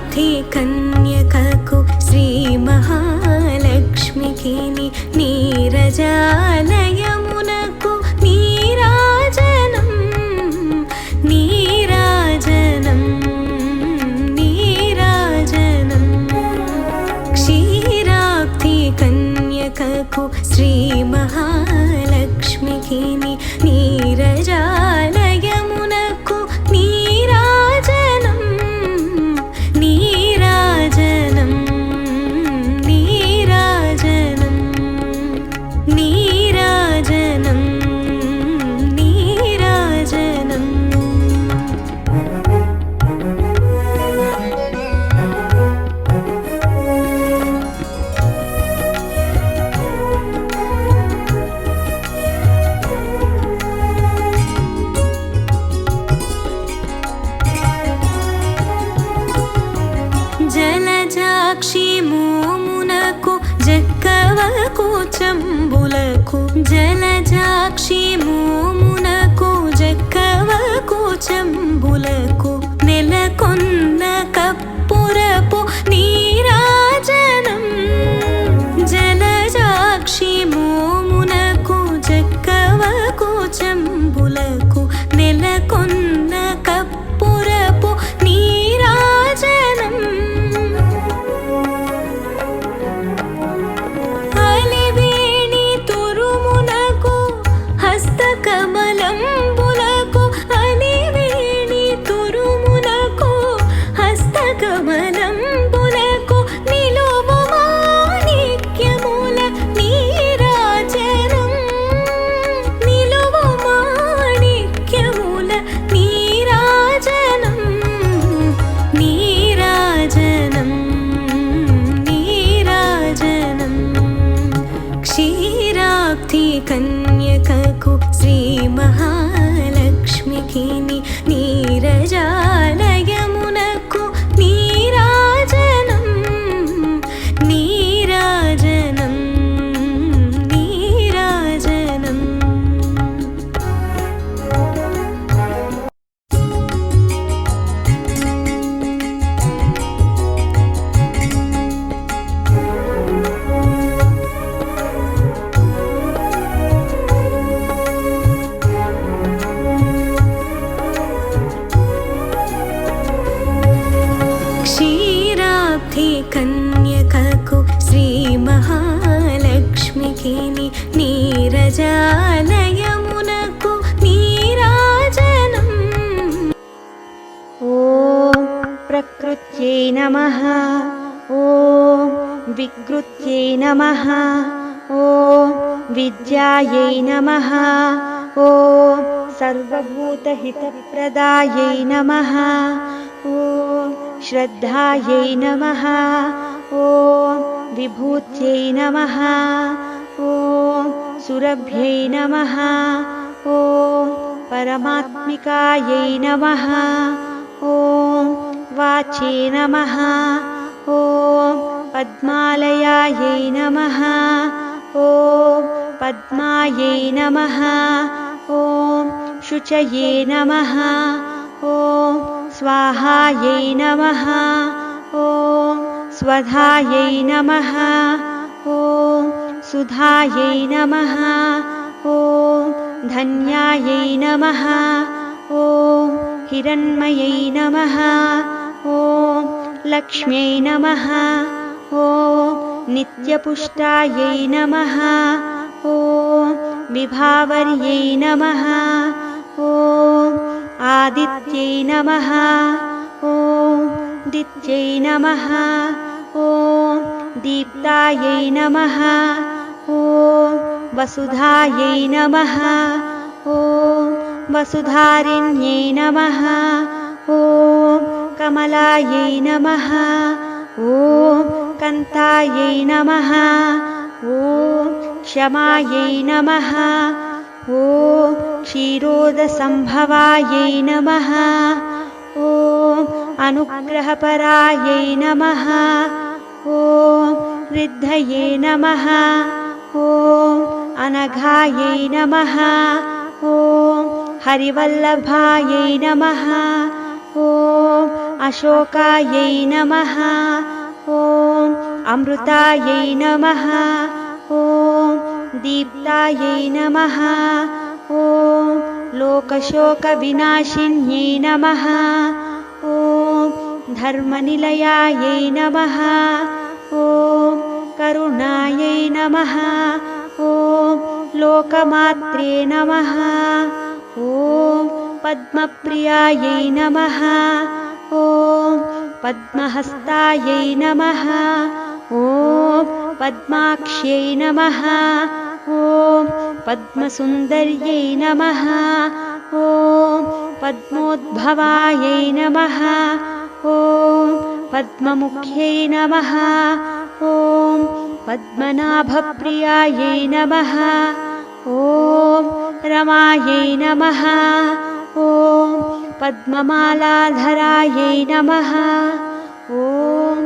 ప్రాప్తి కన్యకకు శ్రీ మహాలక్ష్మికి నీరజాలయమునకు నీరాజనం నీరాజనం నీరాజనం. క్షీరాప్తి కన్యకకు శ్రీ మహా జలజాక్షి మోమునకు జక్కవకు చంబులకు జలజాక్షి మోమునకు జక్కవకు చంబులకు నెలకొన్న ॐ प्रकृत्यै नमः। ॐ विकृत्यै नमः। ॐ विद्यायै नमः। ॐ सर्वभूतहितप्रदायै नमः। ॐ श्रद्धायै नमः। ॐ विभूत्यै नमः। सुरभ्यै नमः। ॐ परमात्मिकायै नमः। ॐ वाचे नमः। ॐ पद्मालयायै नमः। ॐ पद्मायै नमः। ॐ शुचये नमः। ॐ स्वाहायै नमः। ॐ स्वधायै नमः। ॐ सुधायै नमः। ॐ धन्यायै नमः। ॐ हिरण्मयै नमः। ॐ लक्ष्म्यै नमः। ॐ नित्यपुष्टायै नमः। ॐ विभावर्यै नमः। ॐ आदित्यै नमः। ॐ दित्यै नमः। ॐ दीप्तायै नमः ॐ वसुधायै नमः। ॐ वसुधारिण्यै नमः। ॐ कमलायै नमः। ॐ कन्तायै नमः। ॐ क्षमायै नमः। ॐ क्षीरोदसम्भवायै नमः। ॐ अनुग्रहपरायै नमः। ॐ रिद्धये नमः ॐ अनघायै नमः। ॐ हरिवल्लभायै नमः। ॐ अशोकायै नमः। ॐ अमृतायै नमः। ॐ दीप्तायै नमः। ॐ लोकशोकविनाशिन्यै नमः। ॐ धर्मनिलयायै नमः। ॐ करुणायै नमः। ॐ लोकमात्रे नमः। ॐ पद्मप्रियायै नमः। ॐ पद्महस्तायै नमः। ॐ पद्माक्ष्यै नमः। ॐ पद्मसुन्दर्यै नमः। ॐ पद्मोद्भवायै नमः। ॐ पद्ममुख्यै नमः ॐ पद्मनाभप्रियायै नमः। ॐ रमायै नमः। ॐ पद्ममालाधरायै नमः। ॐ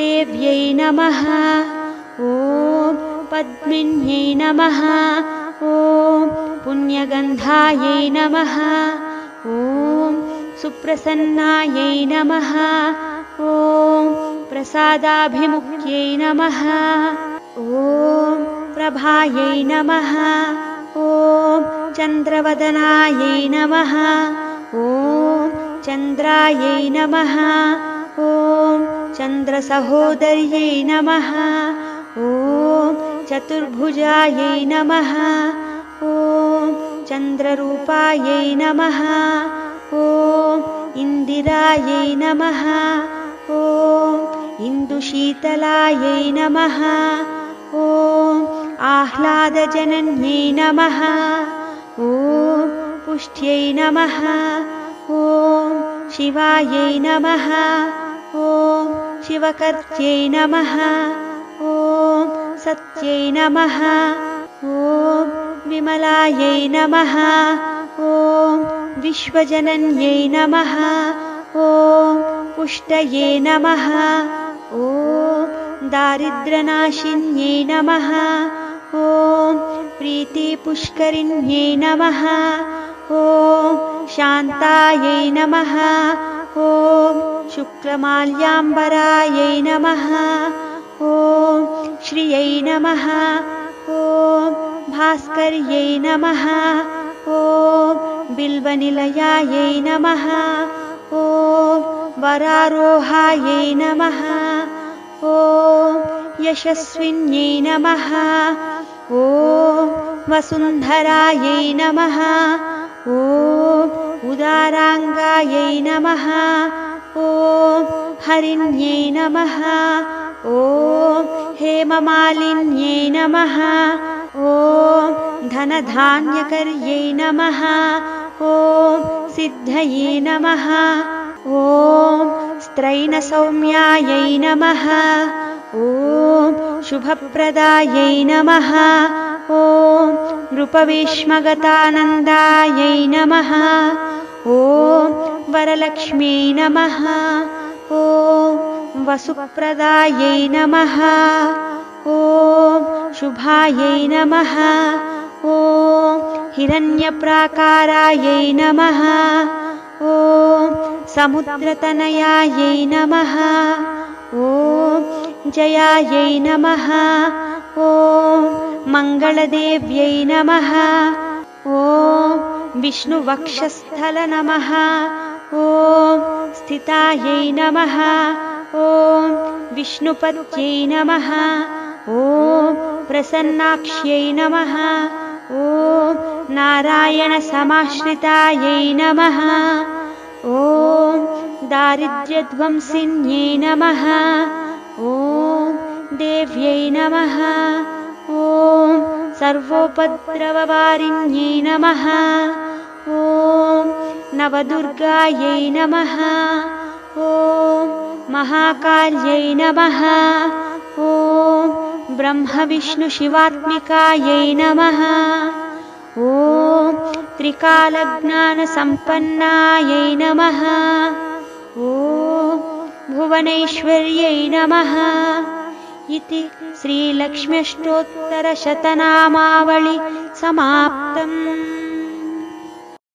देव्यै नमः। ॐ पद्मिन्यै नमः। ॐ पुण्यगन्धायै नमः। ॐ सुप्रसन्नायै नमः। ॐ प्रसादाभिमुख्यै नमः। ॐ प्रभायै नमः। ॐ चन्द्रवदनायै नमः। ॐ चन्द्रायै नमः। ॐ चन्द्रसहोदर्यै नमः। ॐ चतुर्भुजायै नमः। ॐ चन्द्ररूपायै नमः। ॐ इन्दिरायै नमः। ॐ इन्दुशीतलायै नमः। ॐ आह्लादजनन्यै नमः। ॐ पुष्ट्यै नमः। ॐ शिवायै नमः। ॐ शिवकर्त्यै नमः। ॐ सत्यै नमः। ॐ विमलायै नमः। ॐ विश्वजनन्यै नमः। ॐ पुष्टये नमः ॐ दारिद्र्यनाशिन्यै नमः। ॐ प्रीतिपुष्करिण्यै नमः। ॐ शान्तायै नमः। ॐ शुक्लमाल्याम्बरायै नमः। ॐ श्रियै नमः। ॐ भास्कर्यै नमः। ॐ बिल्वनिलयायै नमः। ॐ वरारोहायै नमः ॐ यशस्विन्यै नमः। ॐ वसुन्धरायै नमः। ॐ उदाराङ्गायै नमः। ॐ हरिण्यै नमः। ॐ हेममालिन्यै नमः। ॐ धनधान्यकर्यै नमः। ॐ सिद्धये नमः। ॐ स्त्रैणसौम्यायै नमः। ॐ शुभप्रदायै नमः। ॐ नृपविष्मगतानन्दायै नमः। ॐ वरलक्ष्म्यै नमः। ॐ वसुप्रदायै नमः। ॐ शुभायै नमः। ॐ हिरण्यप्राकारायै नमः समुद्रतनयायै नमः। ॐ जयायै नमः। ॐ मङ्गलदेव्यै नमः। ॐ विष्णुवक्षस्थल नमः। ॐ स्थितायै नमः। ॐ विष्णुपत्यै नमः। ॐ प्रसन्नाक्ष्यै नमः। ॐ नारायणसमाश्रितायै नमः ॐ दारिद्र्यध्वंसिन्यै नमः। ॐ देव्यै नमः। ॐ सर्वोपद्रववारिण्यै नमः। ॐ नवदुर्गायै नमः। ॐ महाकाल्यै नमः। ॐ ब्रह्मविष्णुशिवात्मिकायै नमः ॐ त्रिकालज्ञानसम्पन्नायै नमः। ॐ भुवनैश्वर्यै नमः। इति श्रीलक्ष्म्यष्टोत्तरशतनामावळि समाप्तम्